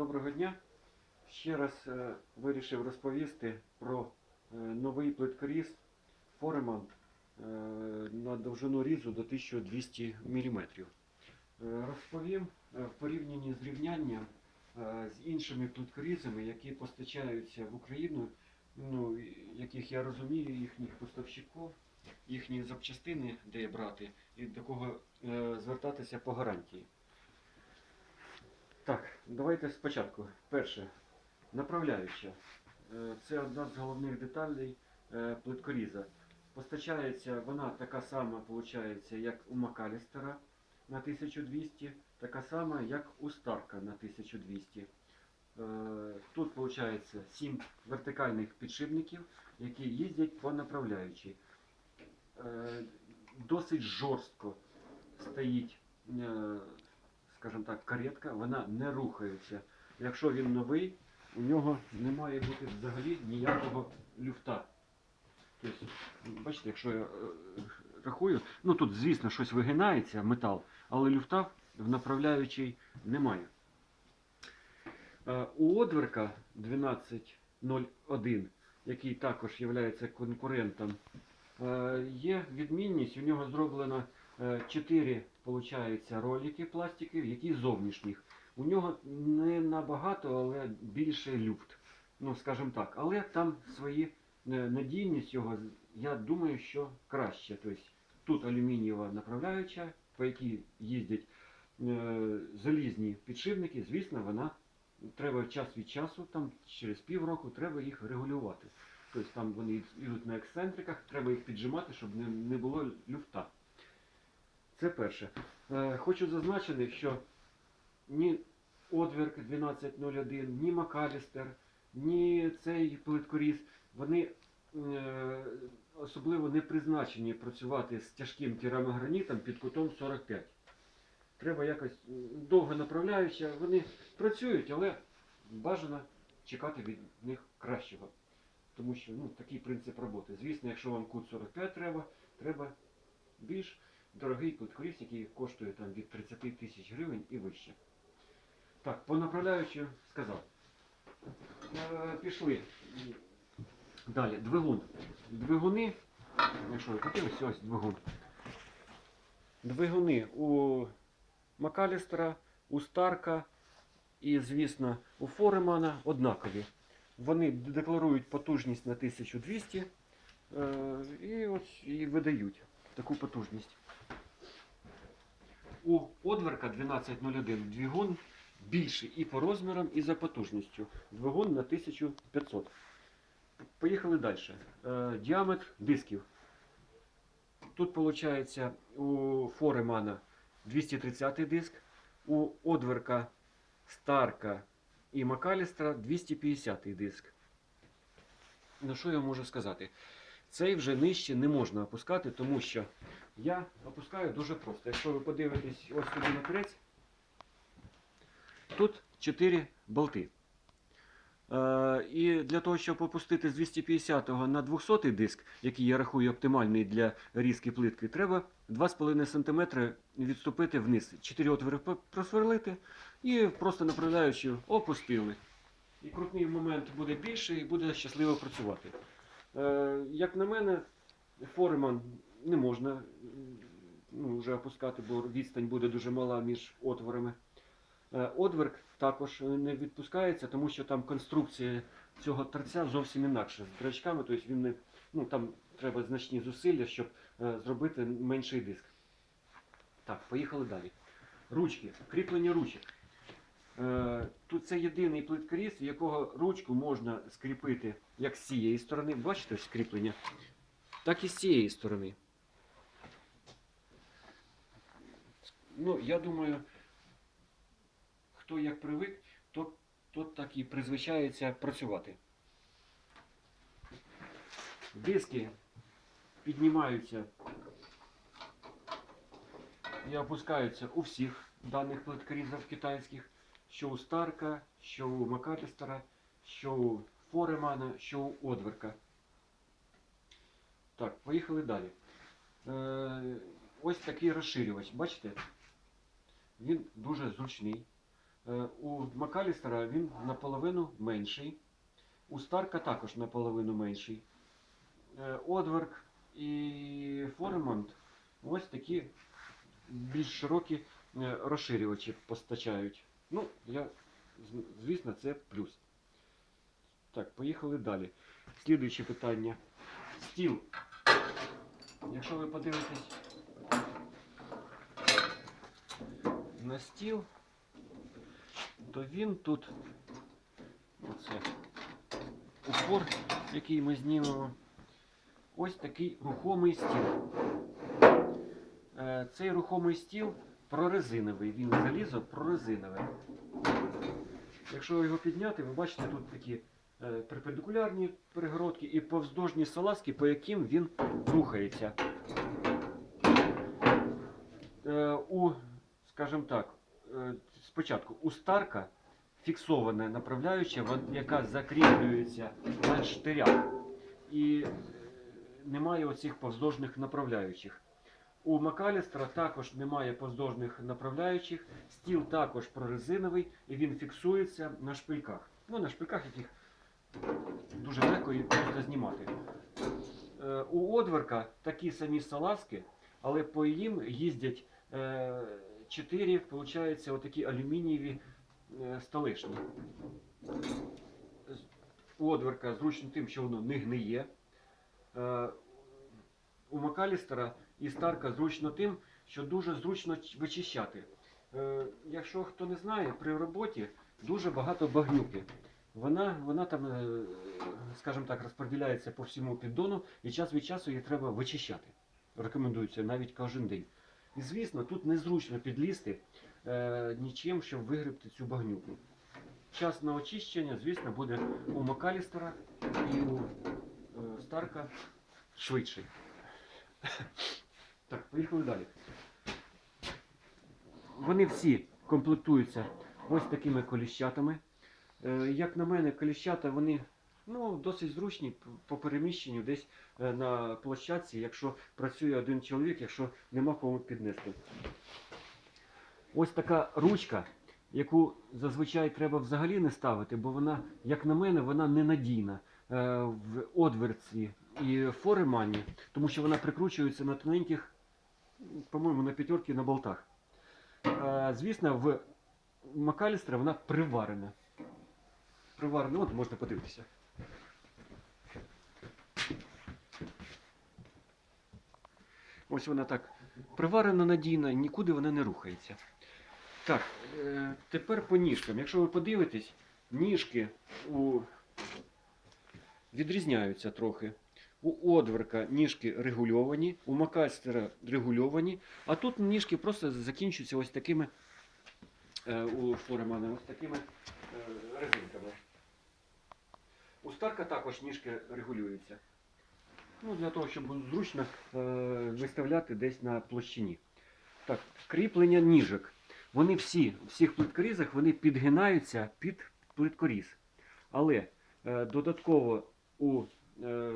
Доброго дня. Ще раз е, вирішив розповісти про е, новий плиткоріз е, на довжину різу до 1200 мм. Е, Розповім в порівнянні з рівнянням з іншими плиткорізами, які постачаються в Україну, ну, яких я розумію, їхніх поставщиків, їхні запчастини, де брати, і до кого звертатися по гарантії. Так, давайте спочатку. Перше, направляюча. Е, Це одна з головних деталей е, плиткоріза. Постачається вона така сама, виходить, як у Макалістера на 1200, така сама, як у Старка на 1200. Е, Тут виходить 7 вертикальних підшипників, які їздять по направляючій. Е, Досить жорстко стоїть скажімо так, каретка, вона не рухається. Якщо він новий, у нього не має бути взагалі ніякого люфта. Тобто, бачите, якщо я е, рахую, ну тут, звісно, щось вигинається, метал, але люфта в направляючій немає. Е, У Одверка 1201, який також є конкурентом, є відмінність, у нього зроблено Е, чотири ролики пластикові, які зовнішніх. У нього не набагато, але більше люфт. Ну, скажімо так. Але там свої е, надійність його, я думаю, що краще. Тобто тут алюмінієва направляюча, по якій їздять е, залізні підшипники, звісно, вона треба час від часу, там через півроку треба їх регулювати. Тобто там вони йдуть на ексцентриках, треба їх піджимати, щоб не, не було люфта. Це перше. Е, Хочу зазначити, що ні Одверк 1201, ні Макалістер, ні цей плиткоріз, вони е, особливо не призначені працювати з тяжким керамогранітом під кутом 45. Треба якось довго направляючи, вони працюють, але бажано чекати від них кращого. Тому що ну, такий принцип роботи. Звісно, якщо вам кут 45 треба, треба більш дорогий кут плиткоріз, який коштує там від 30 тисяч гривень і вище. Так, по направляючи сказав. Е, пішли. Далі, двигун. Двигуни. Якщо ви хотіли, ось двигун. Двигуни у Макалістера, у Старка і, звісно, у Форемана однакові. Вони декларують потужність на 1200 е, і ось і видають таку потужність. У Одверка 1201 двигун більший і по розмірам, і за потужністю. Двигун на 1500. Поїхали далі. Е, діаметр дисків. Тут виходить у Форемана 230 диск, у Одверка, Старка і Макалістра 250-й диск. Ну що я можу сказати? Цей вже нижче не можна опускати, тому що я опускаю дуже просто. Якщо ви подивитесь ось туди наперед, тут 4 болти. Е, і для того, щоб опустити з 250 на 200 диск, який я рахую оптимальний для різки плитки, треба 2,5 см відступити вниз. 4 отвори просверлити і просто направляючи опустили. І крутний момент буде більший і буде щасливо працювати. Е, як на мене, Фореман не можна ну, вже опускати, бо відстань буде дуже мала між отворами. Е, Одверк також не відпускається, тому що там конструкція цього торця зовсім інакша з драчками, тобто він не, ну, там треба значні зусилля, щоб е, зробити менший диск. Так, поїхали далі. Ручки, кріплення ручок. Е, Тут це єдиний плиткоріз, в якого ручку можна скріпити як з цієї сторони. Бачите ось кріплення? Так і з цієї сторони. Ну, я думаю, хто як привик, то, то так і призвичається працювати. Диски піднімаються і опускаються у всіх даних плиткорізів китайських, що у Старка, що у Макалістера, що у Форемана, що у Одверка. Так, поїхали далі. Е, ось такий розширювач, бачите? Він дуже зручний. Е, У Макалістера він наполовину менший. У Старка також наполовину менший. Е, Одверк і Форемонт ось такі більш широкі е, розширювачі постачають. Ну, я, звісно, це плюс. Так, поїхали далі. Слідуюче питання. Стіл. Якщо ви подивитесь на стіл, то він тут оце упор, який ми знімемо. Ось такий рухомий стіл. Е, Цей рухомий стіл прорезиновий, він залізо прорезинове. Якщо його підняти, ви бачите тут такі е, перпендикулярні перегородки і повздовжні салазки, по яким він рухається. Е, У, скажімо так, спочатку у Старка фіксована направляюча, яка закріплюється на штирях. І е, немає оцих повздовжних направляючих. У Макалістера також немає повздовжних направляючих, стіл також прорезиновий і він фіксується на шпильках. Ну, на шпильках, яких дуже легко і просто знімати. Е, У Одверка такі самі салазки, але по їм їздять е, чотири, виходить, отакі алюмінієві е, столешні. Одверка зручно тим, що воно не гниє. Е, У Макалістера і Старка зручно тим, що дуже зручно вичищати. Е, Якщо хто не знає, при роботі дуже багато багнюки. Вона, вона там, скажімо так, розподіляється по всьому піддону, і час від часу її треба вичищати. Рекомендується навіть кожен день. І звісно, тут незручно підлізти е, нічим, щоб вигребти цю багнюку. Час на очищення, звісно, буде у Макалістера і у е, Старка швидший. Так, поїхали далі. Вони всі комплектуються ось такими коліщатами. Е, Як на мене, коліщата вони ну, досить зручні по переміщенню десь е, на площадці, якщо працює один чоловік, якщо нема кому піднести. Ось така ручка, яку зазвичай треба взагалі не ставити, бо вона, як на мене, вона ненадійна е, в одверці і форемані, тому що вона прикручується на тоненьких, по-моєму, на п'ятерки на болтах. Е, Звісно, в Макалістера вона приварена. Приварена, от можна подивитися. Ось вона так приварена надійно, нікуди вона не рухається. Так, е, тепер по ніжкам. Якщо ви подивитесь, ніжки у... відрізняються трохи. У одверка ніжки регульовані, у макальстера регульовані, а тут ніжки просто закінчуються ось такими е, у форемана, ось такими е, резинками. У Старка також ніжки регулюються. Ну, для того, щоб зручно е, виставляти десь на площині. Так, кріплення ніжок. Вони всі, в всіх плиткорізах вони підгинаються під плиткоріз. Але е, додатково у е,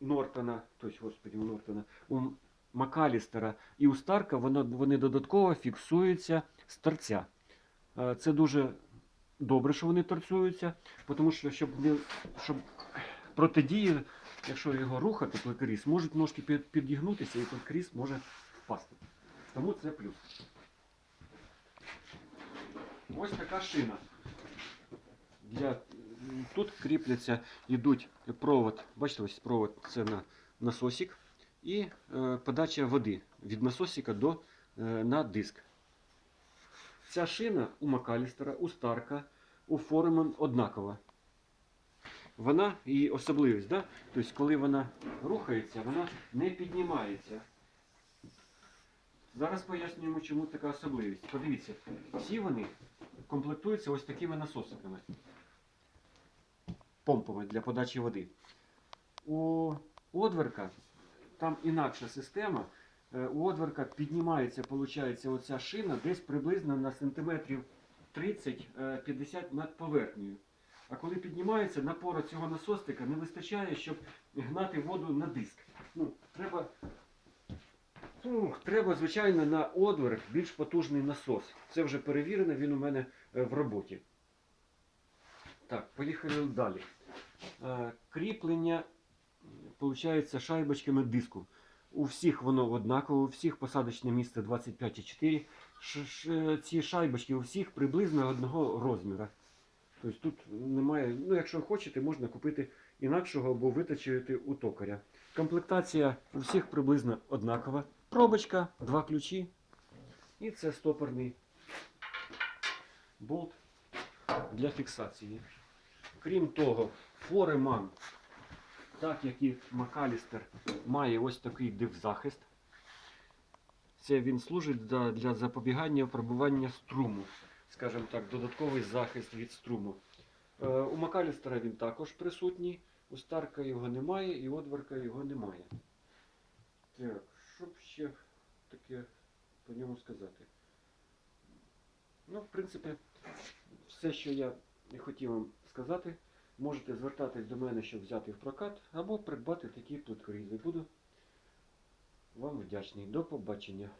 Нортона, тобто, господи, у Нортона, у Макалістера і у Старка воно, вони додатково фіксуються з торця. Е, Це дуже добре, що вони торцюються, тому що щоб, не, щоб протидії, якщо його рухати, плиткоріз, можуть ножки підігнутися і плиткоріз може впасти. Тому це плюс. Ось така шина. Для... Тут кріпляться, йдуть провод, бачите, ось провод це на насосик і е, подача води від насосика до, е, на диск. Ця шина у Макалістера, у Старка, у Форемен однакова. Вона, її особливість, да? тобто, коли вона рухається, вона не піднімається. Зараз пояснюємо, чому така особливість. Подивіться, всі вони комплектуються ось такими насосиками. Помпами для подачі води. У Одверка там інакша система. Е, У Одверка піднімається, виходить, оця шина десь приблизно на сантиметрів 30-50 над поверхнею. А коли піднімається, напору цього насостика не вистачає, щоб гнати воду на диск. Ну, треба Ну, треба, звичайно, на одверк більш потужний насос. Це вже перевірено, він у мене е, в роботі. Так, поїхали далі. Е, Кріплення, виходить, шайбочками диску. У всіх воно однаково, у всіх посадочне місце 25,4. Ш- ш- Ці шайбочки у всіх приблизно одного розміру. Тобто тут немає, ну якщо хочете, можна купити інакшого або виточити у токаря. Комплектація у всіх приблизно однакова. Пробочка, два ключі. І це стопорний болт для фіксації. Крім того, Фореман, так як і Макалістер, має ось такий дивзахист. Це він служить для, запобігання пробивання струму. Скажімо так, додатковий захист від струму. Е, у Макалістера він також присутній. У Старка його немає і одверка його немає. Так, що б ще таке по ньому сказати? Ну, в принципі, все, що я хотів вам сказати, можете звертатись до мене, щоб взяти в прокат, або придбати такі плиткорізи. Буду вам вдячний. До побачення.